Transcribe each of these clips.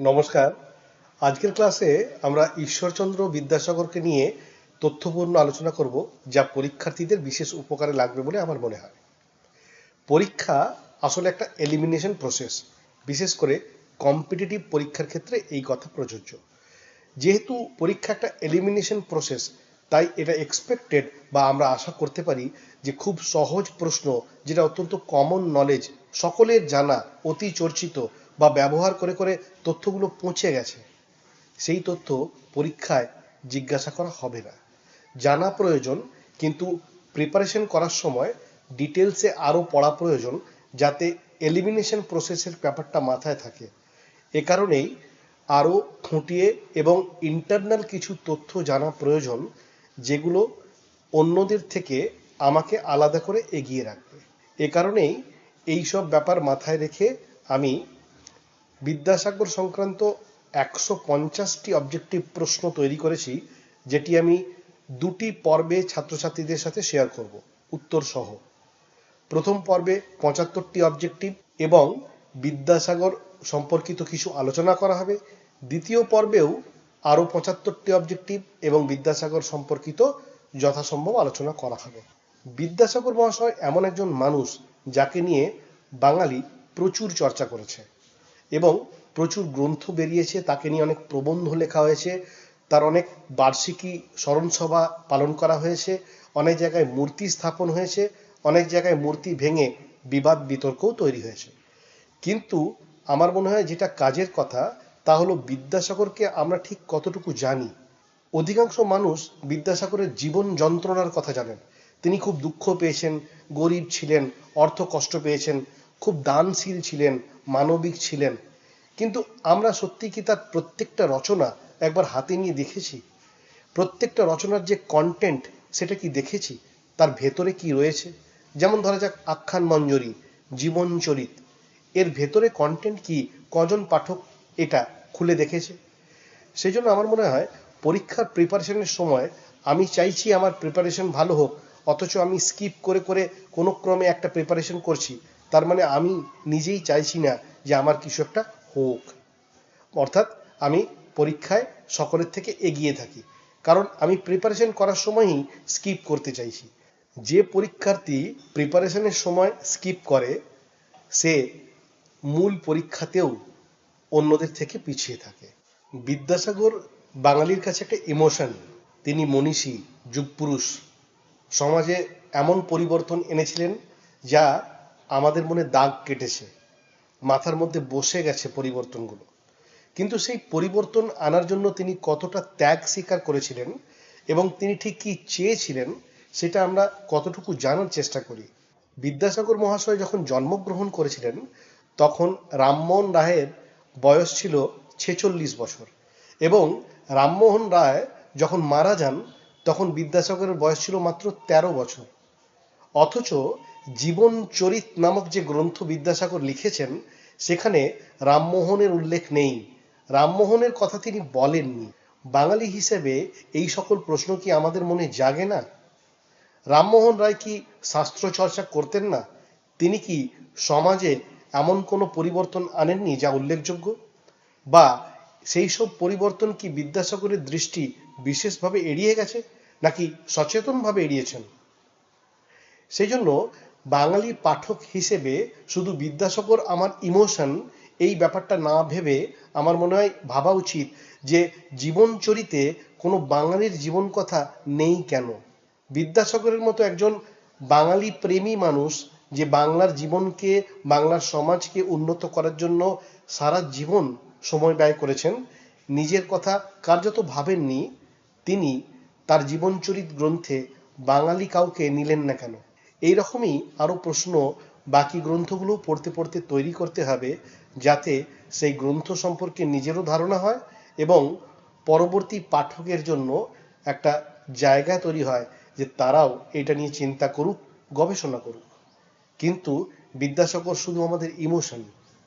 নমস্কার। আজকের ক্লাসে আমরা ঈশ্বরচন্দ্র বিদ্যাসাগরকে নিয়ে তথ্যপূর্ণ আলোচনা করব, যা পরীক্ষার্থীদের বিশেষ উপকারে লাগবে বলে আমার মনে হয়। পরীক্ষা আসলে একটা এলিমিনেশন প্রসেস বিশেষ করে কম্পিটিটিভ পরীক্ষার ক্ষেত্রে এই কথা প্রযোজ্য। যেহেতু পরীক্ষা একটা এলিমিনেশন প্রসেস তাই এটা এক্সপেক্টেড বা আমরা আশা করতে পারি যে খুব সহজ প্রশ্ন, যেটা অত্যন্ত কমন নলেজ সকলের জানা, অতি চর্চিত বা ব্যবহার করে করে তথ্যগুলো পৌঁছে গেছে, সেই তথ্য পরীক্ষায় জিজ্ঞাসা করা হবে না। জানা প্রয়োজন, কিন্তু প্রিপারেশন করার সময় ডিটেলসে আরও পড়া প্রয়োজন যাতে এলিমিনেশন প্রসেসের ব্যাপারটা মাথায় থাকে। এ কারণেই আরও খুঁটিয়ে এবং ইন্টারনাল কিছু তথ্য জানা প্রয়োজন যেগুলো অন্যদের থেকে আমাকে আলাদা করে এগিয়ে রাখবে। এ কারণেই এই সব ব্যাপার মাথায় রেখে আমি বিদ্যাসাগর সংক্রান্ত একশো পঞ্চাশটি অবজেক্টিভ প্রশ্ন তৈরি করেছি, যেটি আমি দুটি পর্বে ছাত্রছাত্রীদের সাথে শেয়ার করব। উত্তর সহ। প্রথম পর্বে পঁচাত্তরটি অবজেক্টিভ এবং বিদ্যাসাগর সম্পর্কিত কিছু আলোচনা করা হবে। দ্বিতীয় পর্বেও আরও পঁচাত্তরটি অবজেক্টিভ এবং বিদ্যাসাগর সম্পর্কিত যথাসম্ভব আলোচনা করা হবে। বিদ্যাসাগর মহাশয় এমন একজন মানুষ যাকে নিয়ে বাঙালি প্রচুর চর্চা করেছে। এবং প্রচুর গ্রন্থ বেরিয়েছে, তাকে নিয়ে অনেক প্রবন্ধ লেখা হয়েছে, তার অনেক বার্ষিকী স্মরণসভা পালন করা হয়েছে, অনেক জায়গায় মূর্তি স্থাপন হয়েছে, অনেক জায়গায় মূর্তি ভেঙে বিবাদ বিতর্কও তৈরি হয়েছে। কিন্তু আমার মনে হয় যেটা কাজের কথা, তা হলো বিদ্যাসাগরকে আমরা ঠিক কতটুকু জানি। অধিকাংশ মানুষ বিদ্যাসাগরের জীবন যন্ত্রণার কথা জানেন। তিনি খুব দুঃখ পেয়েছেন, গরিব ছিলেন, অর্থ কষ্ট পেয়েছেন খুব দানশীল ছিলেন, মানবিক ছিলেন। কিন্তু আমরা সত্যি কি তার প্রত্যেকটা রচনা একবার হাতে নিয়ে দেখেছি? প্রত্যেকটা রচনার যে কন্টেন্ট সেটা কি দেখেছি? তার ভেতরে কি রয়েছে? যেমন ধরা যাক আখ্যান মঞ্জরি জীবনচরিত এর ভেতরে কন্টেন্ট কি? কজন পাঠক এটা খুলে দেখেছে? সেই জন্য আমার মনে হয় পরীক্ষার প্রিপারেশনের সময় আমি চাইছি আমার প্রিপারেশন ভালো হোক, অথচ আমি স্কিপ করে করে কোনো ক্রমে একটা প্রিপারেশন করছি। তার মানে আমি নিজেই চাইছি না যে আমার কিছু একটা হোক। অর্থাৎ আমি পরীক্ষায় সকলের থেকে এগিয়ে থাকি। কারণ আমি প্রিপারেশন করার সময়ই স্কিপ করতে চাইছি। যে পরীক্ষার্থী প্রিপারেশনের সময় স্কিপ করে, সে মূল পরীক্ষাতেও অন্যদের থেকে পিছিয়ে থাকে। বিদ্যাসাগর বাঙালির কাছে একটা ইমোশন তিনি মনীষী, যুগপুরুষ। সমাজে এমন পরিবর্তন এনেছিলেন যা আমাদের মনে দাগ কেটেছে, মাথার মধ্যে বসে গেছে পরিবর্তনগুলো। কিন্তু সেই পরিবর্তন আনার জন্য তিনি কতটা ত্যাগ স্বীকার করেছিলেন এবং তিনি ঠিক কি চেয়েছিলেন, সেটা আমরা কতটুকু জানার চেষ্টা করি। বিদ্যাসাগর মহাশয় যখন জন্মগ্রহণ করেছিলেন, তখন রামমোহন রায়ের বয়স ছিল ছেচল্লিশ বছর এবং রামমোহন রায় যখন মারা যান, তখন বিদ্যাসাগরের বয়স ছিল মাত্র ১৩ বছর। অথচ জীবন চরিত নামক যে গ্রন্থ বিদ্যাসাগর লিখেছেন, সেখানে রামমোহনের উল্লেখ নেই। রামমোহনের কথা তিনি বলেননি। বাঙালি হিসেবে এই সকল প্রশ্ন কি আমাদের মনে জাগে না? রামমোহন রায় কি শাস্ত্র চর্চা করতেন না? তিনি কি সমাজে এমন কোনো পরিবর্তন আনেননি যা উল্লেখযোগ্য? বা সেই সব পরিবর্তন কি বিদ্যাসাগরের দৃষ্টি বিশেষভাবে এড়িয়ে গেছে নাকি সচেতনভাবে এড়িয়েছেন? সেই জন্য বাঙালি পাঠক হিসেবে শুধু বিদ্যাসাগর আমার ইমোশন, এই ব্যাপারটা না ভেবে আমার মনে হয় ভাবা উচিত যে জীবন জীবনচরিতে কোনো বাঙালির জীবন কথা নেই কেন? বিদ্যাসাগরের মতো একজন বাঙালি প্রেমী মানুষ যে বাংলার জীবনকে, বাংলার সমাজকে উন্নত করার জন্য সারা জীবন সময় ব্যয় করেছেন, নিজের কথা কার্যত ভাবেননি, তিনি তার জীবনচরিত গ্রন্থে বাঙালি কাউকে নিলেন না কেন? এই রকমই আরও প্রশ্ন বাকি গ্রন্থগুলো পড়তে পড়তে তৈরি করতে হবে যাতে সেই গ্রন্থ সম্পর্কে নিজেরও ধারণা হয় এবং পরবর্তী পাঠকের জন্য একটা জায়গা তৈরি হয় যে তারাও এটা নিয়ে চিন্তা করুক, গবেষণা করুক। কিন্তু বিদ্যাসাগর শুধু আমাদের ইমোশন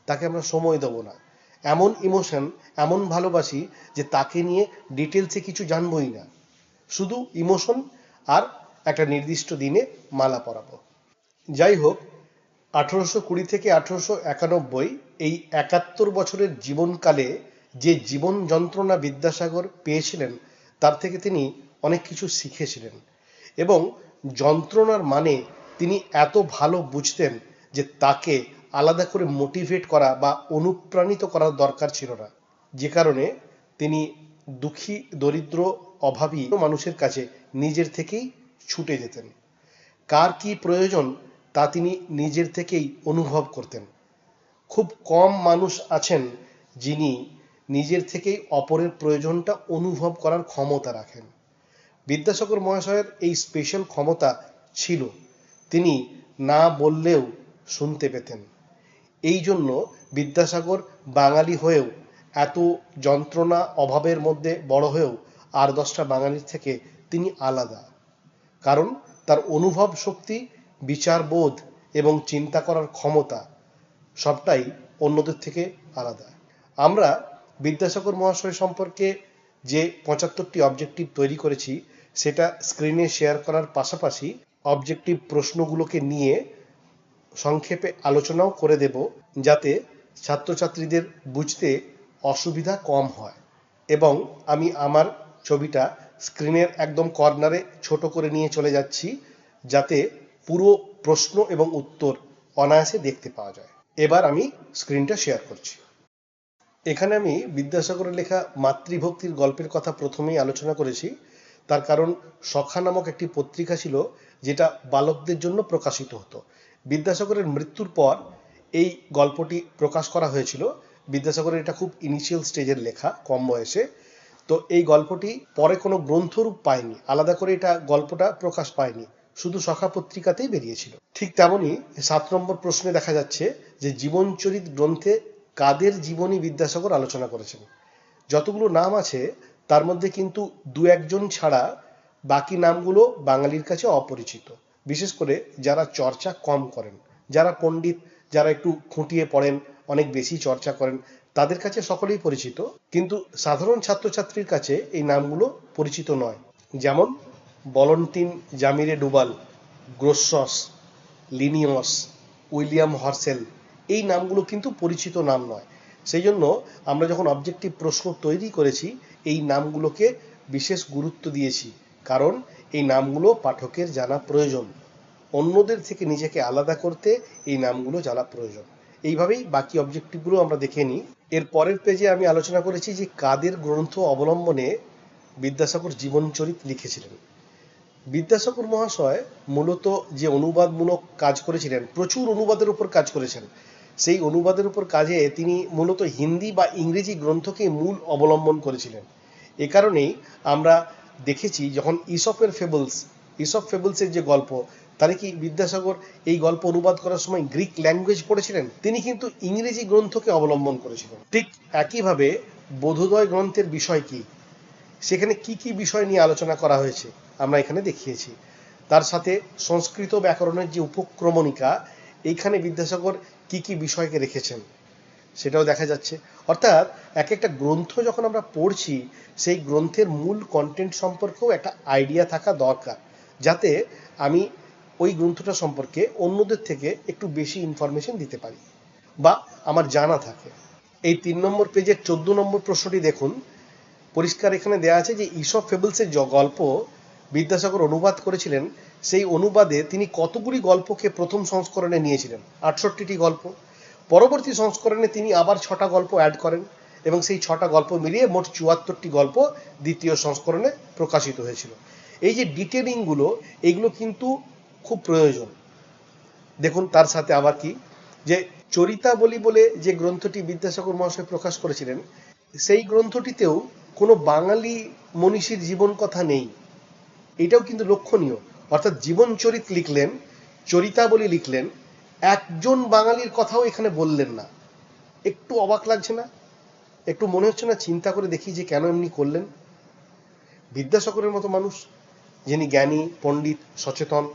তাকে আমরা সময় দেবো না। এমন ইমোশন এমন ভালোবাসি যে তাকে নিয়ে ডিটেলসে কিছু জানবই না। শুধু ইমোশন আর একটা নির্দিষ্ট দিনে মালা পরাবো। যাই হোক, আঠারোশো কুড়ি থেকে আঠারোশো একানব্বই এই একাত্তর বছরের জীবনকালে যে জীবন যন্ত্রণা বিদ্যাসাগর পেয়েছিলেন, তার থেকে তিনি অনেক কিছু শিখেছিলেন এবং যন্ত্রণার মানে তিনি এত ভালো বুঝতেন যে তাকে আলাদা করে মোটিভেট করা বা অনুপ্রাণিত করার দরকার ছিল না। যে কারণে তিনি দুঃখী, দরিদ্র, অভাবী মানুষের কাছে নিজের থেকেই ছুটে যেতেন। কার কি প্রয়োজন তা তিনি নিজের থেকেই অনুভব করতেন। খুব কম মানুষ আছেন যিনি নিজের থেকেই অপরের প্রয়োজনটা অনুভব করার ক্ষমতা রাখেন। বিদ্যাসাগর মহাশয়ের এই স্পেশাল ক্ষমতা ছিল। তিনি না বললেও শুনতে পেতেন। এই জন্য বিদ্যাসাগর বাঙালি হয়েও এত যন্ত্রণা অভাবের মধ্যে বড় হয়েও আর দশটা বাঙালির থেকে তিনি আলাদা। কারণ তার অনুভব শক্তি, বিচারবোধ এবং চিন্তা করার ক্ষমতা সবটাই অন্যদের থেকে আলাদা। আমরা বিদ্যাসাগর মহাশয় সম্পর্কে যে পঁচাত্তরটি অবজেক্টিভ তৈরি করেছি, সেটা স্ক্রিনে শেয়ার করার পাশাপাশি অবজেক্টিভ প্রশ্নগুলোকে নিয়ে সংক্ষেপে আলোচনাও করে দেব, যাতে ছাত্রছাত্রীদের বুঝতে অসুবিধা কম হয়। এবং আমি আমার ছবিটা স্ক্রিনের একদম কর্নারে ছোট করে নিয়ে চলে যাচ্ছি, যাতে পুরো প্রশ্ন এবং উত্তর অনায়াসে দেখতে পাওয়া যায়। এবার আমি স্ক্রিনটা শেয়ার করছি। এখানে আমি বিদ্যাসাগরের লেখা মাতৃভক্তির গল্পের কথা প্রথমেই আলোচনা করেছি। তার কারণ সখা নামক একটি পত্রিকা ছিল, যেটা বালকদের জন্য প্রকাশিত হতো। বিদ্যাসাগরের মৃত্যুর পর এই গল্পটি প্রকাশ করা হয়েছিল। বিদ্যাসাগরের এটা খুব ইনিশিয়াল স্টেজের লেখা, কম বয়সে। তো এই গল্পটি পরে কোনো গ্রন্থরূপ পায়নি। আলাদা করে এটা গল্পটা প্রকাশ পায়নি। শুধু সখা পত্রিকাতেই বেরিয়েছিল। ঠিক তেমনই সাত নম্বর প্রশ্নে দেখা যাচ্ছে যে জীবনচরিত গ্রন্থে কাদের জীবনী বিদ্যাসাগর আলোচনা করেছেন। যতগুলো নাম আছে, তার মধ্যে কিন্তু দু একজন ছাড়া বাকি নামগুলো বাঙালির কাছে অপরিচিত। বিশেষ করে যারা চর্চা কম করেন, যারা পণ্ডিত, যারা একটু খুঁটিয়ে পড়েন, অনেক বেশি চর্চা করেন তাদের কাছে সকলেই পরিচিত, কিন্তু সাধারণ ছাত্রছাত্রীর কাছে এই নামগুলো পরিচিত নয়। যেমন বলন্টিন জামিরে ডুবাল, গ্রোসস, লিনিয়স, উইলিয়াম হর্সেল, এই নামগুলো কিন্তু পরিচিত নাম নয়। সেই জন্য আমরা যখন অবজেক্টিভ প্রশ্ন তৈরি করেছি, এই নামগুলোকে বিশেষ গুরুত্ব দিয়েছি, কারণ এই নামগুলো পাঠকের জানা প্রয়োজন। অন্যদের থেকে নিজেকে আলাদা করতে এই নামগুলো জানা প্রয়োজন। এইভাবেই বাকি অবজেক্টিভগুলো আমরা দেখে নিই। এর পরের পেজে আমি আলোচনা করেছি যে কাদের গ্রন্থ অবলম্বনে বিদ্যাসাগর জীবনচরিত লিখেছিলেন। বিদ্যাসাগর মহাশয় মূলত যে অনুবাদমূলক কাজ করেছিলেন, প্রচুর অনুবাদের উপর কাজ করেছেন। সেই অনুবাদের উপর কাজে তিনি মূলত হিন্দি বা ইংরেজি গ্রন্থকে মূল অবলম্বন করেছিলেন। এ কারণেই আমরা দেখেছি যখন ইসপের ফেবলস, ইসপ ফেবলসের যে গল্প তাহলে কি বিদ্যাসাগর এই গল্প অনুবাদ করার সময় গ্রিক ল্যাঙ্গুয়েজ পড়েছিলেন? তিনি কিন্তু ইংরেজি গ্রন্থকে অবলম্বন করেছিলেন। ঠিক একইভাবে বোধোদয় গ্রন্থের বিষয় কি? সেখানে কি কি বিষয় নিয়ে আলোচনা করা হয়েছে? আমরা এখানে দেখিয়েছি। তার সাথে সংস্কৃত ব্যাকরণের যে উপক্রমণিকা, এইখানে বিদ্যাসাগর কি কি বিষয়কে রেখেছেন সেটাও দেখা যাচ্ছে। অর্থাৎ এক একটা গ্রন্থ যখন আমরা পড়ছি, সেই গ্রন্থের মূল কন্টেন্ট সম্পর্কেও একটা আইডিয়া থাকা দরকার। যাতে আমি ওই গ্রন্থটা সম্পর্কে অন্যদের থেকে একটু বেশি ইনফরমেশন দিতে পারি। বা আমার জানা থাকে। এই তিন নম্বর পেজের চোদ্দ নম্বর প্রশ্নটি দেখুন। পরিষ্কার এখানে দেওয়া আছে যে ইসব ফেবলসের যে গল্প বিদ্যাসাগর অনুবাদ করেছিলেন। সেই অনুবাদে তিনি কতগুলি গল্পকে প্রথম সংস্করণে নিয়েছিলেন? আটষট্টিটি গল্প। পরবর্তী সংস্করণে তিনি আবার ছটা গল্প অ্যাড করেন এবং সেই ছটা গল্প মিলিয়ে মোট চুয়াত্তরটি গল্প দ্বিতীয় সংস্করণে প্রকাশিত হয়েছিল। এই যে ডিটেলিংগুলো এগুলো কিন্তু খুব প্রয়োজন। দেখুন, তার সাথে আবার কি? যে চরিতাবলী বলে যে গ্রন্থটি বিদ্যাসাগর মহাশয় প্রকাশ করেছিলেন, সেই গ্রন্থটিতেও কোনো বাঙালি মনীষীর জীবন কথা নেই। এটাও কিন্তু লক্ষণীয়। অর্থাৎ জীবন চরিত লিখলেন, চরিতাবলী লিখলেন, একজন বাঙালির কথাও এখানে বললেন না। একটু অবাক লাগছে না? একটু মনে হচ্ছে না চিন্তা করে দেখি যে কেন এমনি করলেন? বিদ্যাসাগরের মতো মানুষ, যিনি জ্ঞানী, পণ্ডিত, সচেতন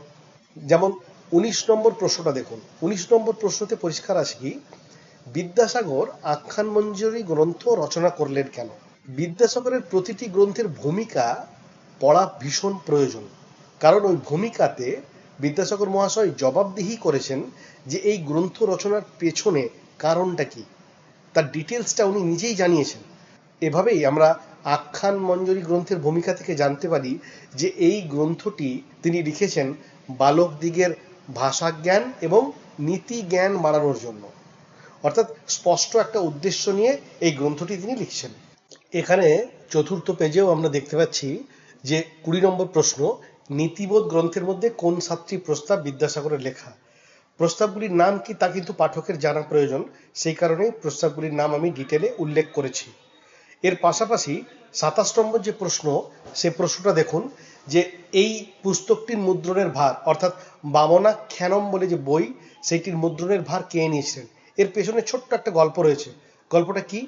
যেমন উনিশ নম্বর প্রশ্নটা দেখুন। উনিশ নম্বর প্রশ্নতে পরিষ্কার আছে কি? বিদ্যাসাগর আখ্যান মঞ্জুরি গ্রন্থ রচনা করলেন কেন? বিদ্যাসাগরের প্রতিটি গ্রন্থের ভূমিকা পড়া ভীষণ প্রয়োজন। কারণ ওই ভূমিকাতে বিদ্যাসাগর মহাশয় জবাবদিহি করেছেন যে এই গ্রন্থ রচনার পেছনে কারণটা কি? তার ডিটেলসটা উনি নিজেই জানিয়েছেন। এভাবেই আমরা আখ্যান মঞ্জুরি গ্রন্থের ভূমিকা থেকে জানতে পারি যে এই গ্রন্থটি তিনি লিখেছেন বালক দিগের ভাষা জ্ঞান এবং নীতি জ্ঞান বাড়ানোর জন্য। অর্থাৎ স্পষ্ট একটা উদ্দেশ্য নিয়ে এই গ্রন্থটি তিনি লিখছেন। এখানে চতুর্থ পেজেও আমরা দেখতে পাচ্ছি যে কুড়ি নম্বর প্রশ্ন, নীতিবোধ গ্রন্থের মধ্যে কোন সাতটি প্রস্তাব বিদ্যাসাগরের লেখা? প্রস্তাবগুলির নাম কি তা কিন্তু পাঠকের জানা প্রয়োজন, সেই কারণেই প্রস্তাবগুলির নাম আমি ডিটেলে উল্লেখ করেছি। এর পাশাপাশি সাতাশ নম্বর যে প্রশ্ন, সে প্রশ্নটা দেখুন যে এই পুস্তকটির মুদ্রণের ভার, অর্থাৎ বামনা খ্যানম বলে যে বই, সেইটির মুদ্রণের ভার কে নিয়েছিলেন? এর পেছনে ছোট্ট একটা গল্প রয়েছে। গল্পটা কি?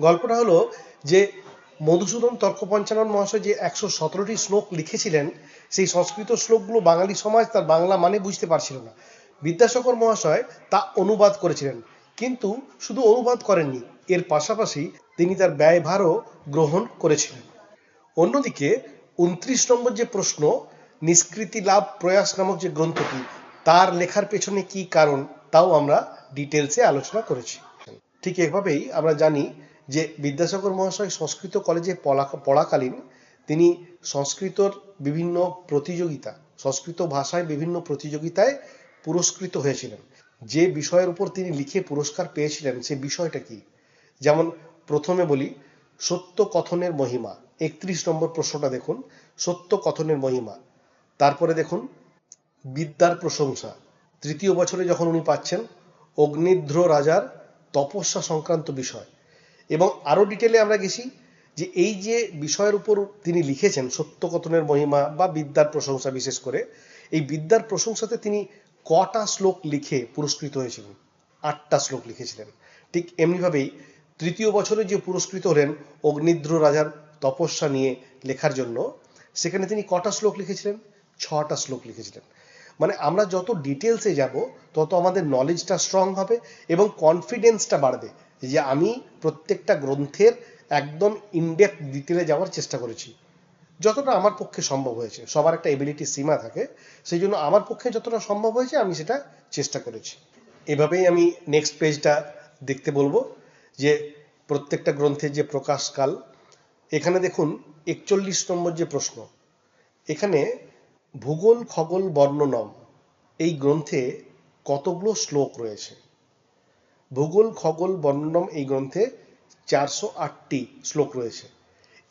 গল্পটা হলো যে মধুসূদন তর্ক পঞ্চানন মহাশয় যে একশো সতেরোটি শ্লোক লিখেছিলেন, সেই সংস্কৃত শ্লোকগুলো বাঙালি সমাজ তার বাংলা মানে বুঝতে পারছিল না। বিদ্যাসাগর মহাশয় তা অনুবাদ করেছিলেন, কিন্তু শুধু অনুবাদ করেননি, এর পাশাপাশি তিনি তার ব্যয়ভারও গ্রহণ করেছিলেন। অন্যদিকে উনত্রিশ নম্বর যে প্রশ্ন, নিষ্কৃতি লাভ প্রয়াস নামক যে গ্রন্থটি, তার লেখার পেছনে কি কারণ, তাও আমরা ডিটেলসে আলোচনা করেছি। ঠিক এভাবেই আমরা জানি যে বিদ্যাসাগর মহাশয় সংস্কৃত কলেজে পড়া- পড়াকালীন তিনি সংস্কৃতর বিভিন্ন প্রতিযোগিতা, সংস্কৃত ভাষায় বিভিন্ন প্রতিযোগিতায় পুরস্কৃত হয়েছিলেন। যে বিষয়ের উপর তিনি লিখে পুরস্কার পেয়েছিলেন, সে বিষয়টা কি? যেমন প্রথমে বলি, সত্য কথনের মহিমা। একত্রিশ নম্বর প্রশ্নটা দেখুন, সত্য কথনের মহিমা। তারপরে দেখুন, বিদ্যার প্রশংসা। তৃতীয় বছরে যখন উনি পাচ্ছেন, অগ্নিধ্র রাজার তপস্যা সংক্রান্ত বিষয়। এবং আরও ডিটেলে আমরা গেছি যে এই যে বিষয়ের উপর তিনি লিখেছেন সত্যকথনের মহিমা বা বিদ্যার প্রশংসা বিশেষ করে, এই বিদ্যার প্রশংসাতে তিনি কটা শ্লোক লিখে পুরস্কৃত হয়েছিলেন? আটটা শ্লোক লিখেছিলেন। ঠিক এমনিভাবেই তৃতীয় বছরে যে পুরস্কৃত হলেন অগ্নিদ্র রাজার তপস্যা নিয়ে লেখার জন্য, সেখানে তিনি কটা শ্লোক লিখেছিলেন? ছটা শ্লোক লিখেছিলেন। মানে আমরা যত ডিটেলসে যাব, তত আমাদের নলেজটা স্ট্রং হবে এবং কনফিডেন্সটা বাড়বে যে আমি প্রত্যেকটা গ্রন্থের একদম ইনডেপথ ডিটেলে যাওয়ার চেষ্টা করেছি। যতটা আমার পক্ষে সম্ভব হয়েছে। সবার একটা এবিলিটি সীমা থাকে। সেই জন্য আমার পক্ষে যতটা সম্ভব হয়েছে, আমি সেটা চেষ্টা করেছি। এভাবেই আমি নেক্সট পেজটা দেখতে বলব যে প্রত্যেকটা গ্রন্থের যে প্রকাশকাল এখানে দেখুন একচল্লিশ নম্বর যে প্রশ্ন। এখানে ভূগোল, খগোল বর্ণনম এই গ্রন্থে কতগুলো শ্লোক রয়েছে? ভূগোল, খগোল বর্ণনম এই গ্রন্থে চারশো আটটি শ্লোক রয়েছে।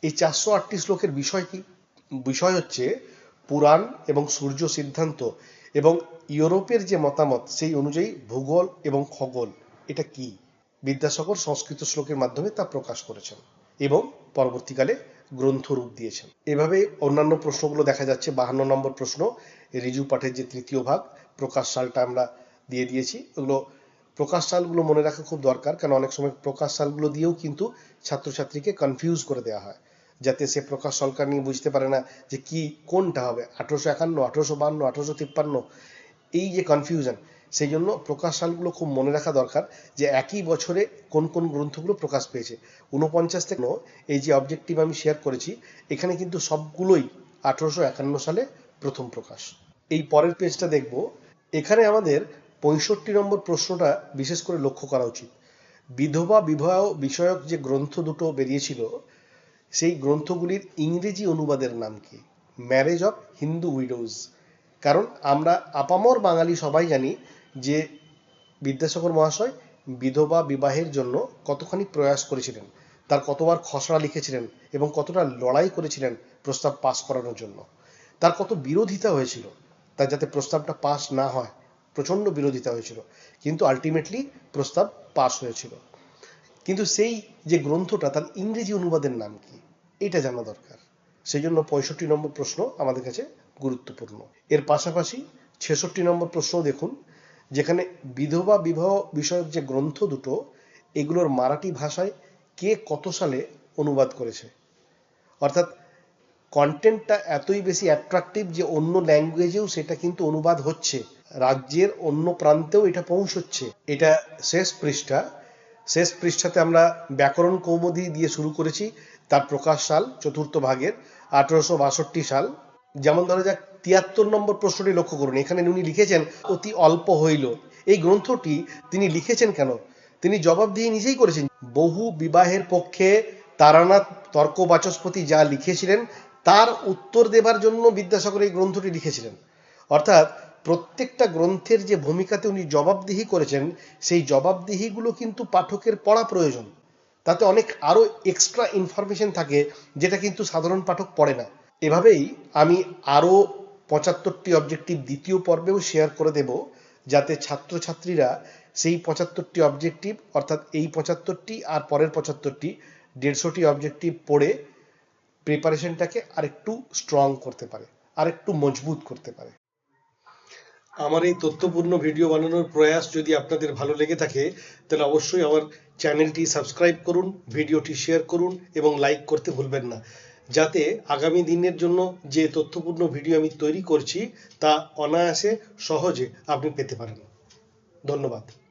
এই চারশো আটটি শ্লোকের বিষয় কি? বিষয় হচ্ছে পুরাণ এবং সূর্য সিদ্ধান্ত এবং ইউরোপের যে মতামত সেই অনুযায়ী ভূগোল এবং খগোল এটা কি? বিদ্যাসাগর সংস্কৃত শ্লোকের মাধ্যমে তা প্রকাশ করেছেন। এবং পরবর্তীকালে গ্রন্থ রূপ দিয়েছেন। এভাবে অন্যান্য প্রশ্নগুলো দেখা যাচ্ছে, বাহান্ন নম্বর প্রশ্ন, রিজু পাঠের যে তৃতীয় ভাগ, প্রকাশ সালটা আমরা দিয়ে দিয়েছি। ওগুলো প্রকাশ সালগুলো মনে রাখা খুব দরকার কারণ অনেক সময় প্রকাশ সালগুলো দিয়েও কিন্তু ছাত্রছাত্রীকে কনফিউজ করে দেওয়া হয়, যাতে সে প্রকাশ সরকার নিয়ে বুঝতে পারে না যে কি, কোনটা হবে, আঠারোশো একান্ন, আঠারোশো বান্ন, আঠারোশো তিপ্পান্ন, এই যে কনফিউশন সেই জন্য প্রকাশ সালগুলো খুব মনে রাখা দরকার যে একই বছরে কোন কোন গ্রন্থগুলো প্রকাশ পেয়েছে। উনপঞ্চাশ থেকে এই যে অবজেক্টিভ আমি শেয়ার করেছি, এখানে কিন্তু সবগুলোই আঠারোশো একান্ন সালে প্রথম প্রকাশ। এই পরের পেজটা দেখব। এখানে আমাদের পঁয়ষট্টি নম্বর প্রশ্নটা বিশেষ করে লক্ষ্য করা উচিত। বিধবা বিবাহ বিষয়ক যে গ্রন্থ দুটো বেরিয়েছিল, সেই গ্রন্থগুলির ইংরেজি অনুবাদের নাম কি? ম্যারেজ অফ হিন্দু উইডোজ কারণ আমরা আপামর বাঙালি সবাই জানি যে বিদ্যাসাগর মহাশয় বিধবা বিবাহের জন্য কতখানি প্রয়াস করেছিলেন, তার কতবার খসড়া লিখেছিলেন এবং কতটা লড়াই করেছিলেন প্রস্তাব পাস করানোর জন্য। তার কত বিরোধিতা হয়েছিল, তার যাতে প্রস্তাবটা পাস না হয় প্রচণ্ড বিরোধিতা হয়েছিল। কিন্তু আলটিমেটলি প্রস্তাব পাস হয়েছিল। কিন্তু সেই যে গ্রন্থটা, তার ইংরেজি অনুবাদের নাম কি? এটা জানা দরকার। সেই জন্য পঁয়ষট্টি নম্বর প্রশ্ন আমাদের কাছে গুরুত্বপূর্ণ। এর পাশাপাশি ছেষট্টি নম্বর প্রশ্ন দেখুন। যেখানে বিধবা বিবাহ বিষয়ক যে গ্রন্থ দুটো, এগুলোর মারাঠি ভাষায় কে কত সালে অনুবাদ করেছে? অর্থাৎ কন্টেন্টটা এতই বেশি অ্যাট্রাকটিভ যে অন্য ল্যাঙ্গুয়েজেও সেটা কিন্তু অনুবাদ হচ্ছে। রাজ্যের অন্য প্রান্তেও এটা পৌঁছচ্ছে। এটা শেষ পৃষ্ঠা। শেষ পৃষ্ঠাতে আমরা ব্যাকরণ কৌমুদি দিয়ে শুরু করেছি। তার প্রকাশ সাল, চতুর্থ ভাগের, আঠারোশো বাষট্টি সাল। যেমন ধরা যাক তিয়াত্তর নম্বর প্রশ্নটি লক্ষ্য করুন, এখানে উনি লিখেছেন, অতি অল্প হইল। এই গ্রন্থটি তিনি লিখেছেন কেন? তিনি জবাব দিয়ে নিজেই করেছেন, বহু বিবাহের পক্ষে তারানাথ তর্ক বাচস্পতি যা লিখেছিলেন, তার উত্তর দেবার জন্য বিদ্যাসাগর এই গ্রন্থটি লিখেছিলেন। অর্থাৎ প্রত্যেকটা গ্রন্থের যে ভূমিকাতে উনি জবাবদিহি করেছেন, সেই জবাবদিহিগুলো কিন্তু পাঠকের পড়া প্রয়োজন। তাতে অনেক আরও এক্সট্রা ইনফরমেশন থাকে, যেটা কিন্তু সাধারণ পাঠক পড়ে না। এভাবেই আমি আরও পঁচাত্তরটি অবজেক্টিভ দ্বিতীয় পর্বেও শেয়ার করে দেব, যাতে ছাত্রছাত্রীরা সেই পঁচাত্তরটি অবজেক্টিভ অর্থাৎ এই পঁচাত্তরটি আর পরের পঁচাত্তরটি দেড়শোটি অবজেক্টিভ পড়ে প্রিপারেশনটাকে আরেকটু স্ট্রং করতে পারে, আরেকটু মজবুত করতে পারে। আমার এই তথ্যপূর্ণ ভিডিও বানানোর প্রয়াস যদি আপনাদের ভালো লেগে থাকে, তাহলে অবশ্যই আমার চ্যানেলটি সাবস্ক্রাইব করুন ভিডিওটি শেয়ার করুন এবং লাইক করতে ভুলবেন না। যাতে আগামী দিনের জন্য যে তথ্যপূর্ণ ভিডিও আমি তৈরি করছি তা অনায়াসে সহজে আপনি পেতে পারেন। ধন্যবাদ।